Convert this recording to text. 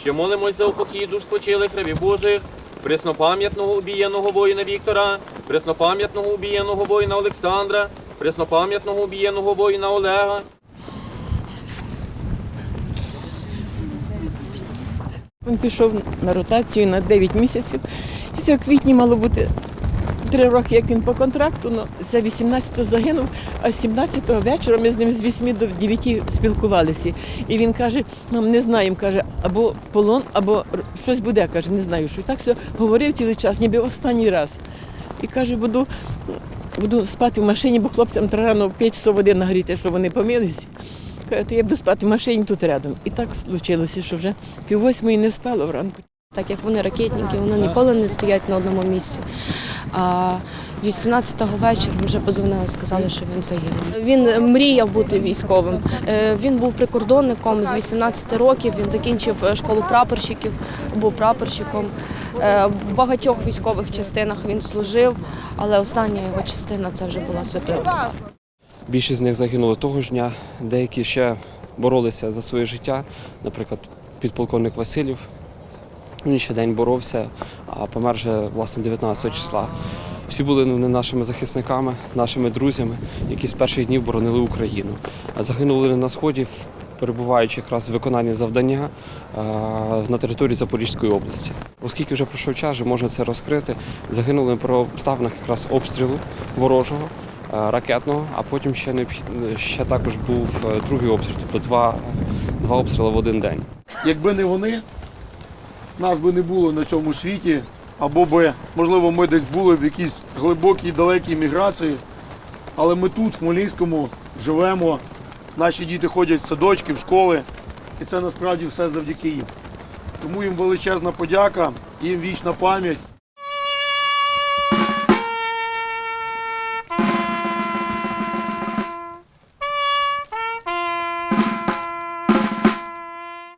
Ще молимось за упокій душ спочилих рабів Божих, преснопам'ятного убієного воїна Віктора, преснопам'ятного убієного воїна Олександра, преснопам'ятного убієного воїна Олега, Він пішов на ротацію на 9 місяців. І це в квітні мало бути три роки, як він по контракту. Ну, це 18-го загинув, а 17-го вечора ми з ним з 8 до 9 спілкувалися. І він каже, нам не знаємо, каже, або полон, або щось буде, каже, не знаю, що. І так все говорив цілий час, ніби останній раз. І каже, буду, буду спати в машині, бо хлопцям треба рано 5 часов води нагріти, щоб вони помилися. Каже, то я буду спати в машині тут рядом. І так случилося, що вже пів восьмої не стало вранку. Так як вони ракетники, вони ніколи не стоять на одному місці. А 18-го вечора вже позвонили, сказали, що він загинув. Він мріяв бути військовим. Е, Він був прикордонником з 18 років. Він закінчив е, школу прапорщиків, був прапорщиком. Е, В багатьох військових частинах він служив, але остання його частина це вже була святота. Більшість з них загинули того ж дня, деякі ще боролися за своє життя. Наприклад, підполковник Васильів. Він ще день боровся, а помер вже власне 19 числа. Всі були вони нашими захисниками, нашими друзями, які з перших днів боронили Україну. Загинули на сході, перебуваючи якраз в виконанні завдання на території Запорізької області. Оскільки вже пройшов час, вже можна це розкрити. Загинули при обставинах якраз обстрілу ворожого е, ракетного, а потім ще необхід- ще також був е, другий обстріл, тобто два, два обстріли в один день. Якби не вони, нас би не було на цьому світі, або би, можливо, ми десь були в якійсь глибокій, далекій міграції. Але ми тут, в Хмельницькому, живемо, наші діти ходять в садочки, в школи, і це насправді все завдяки їм. Тому їм величезна подяка, їм вічна пам'ять.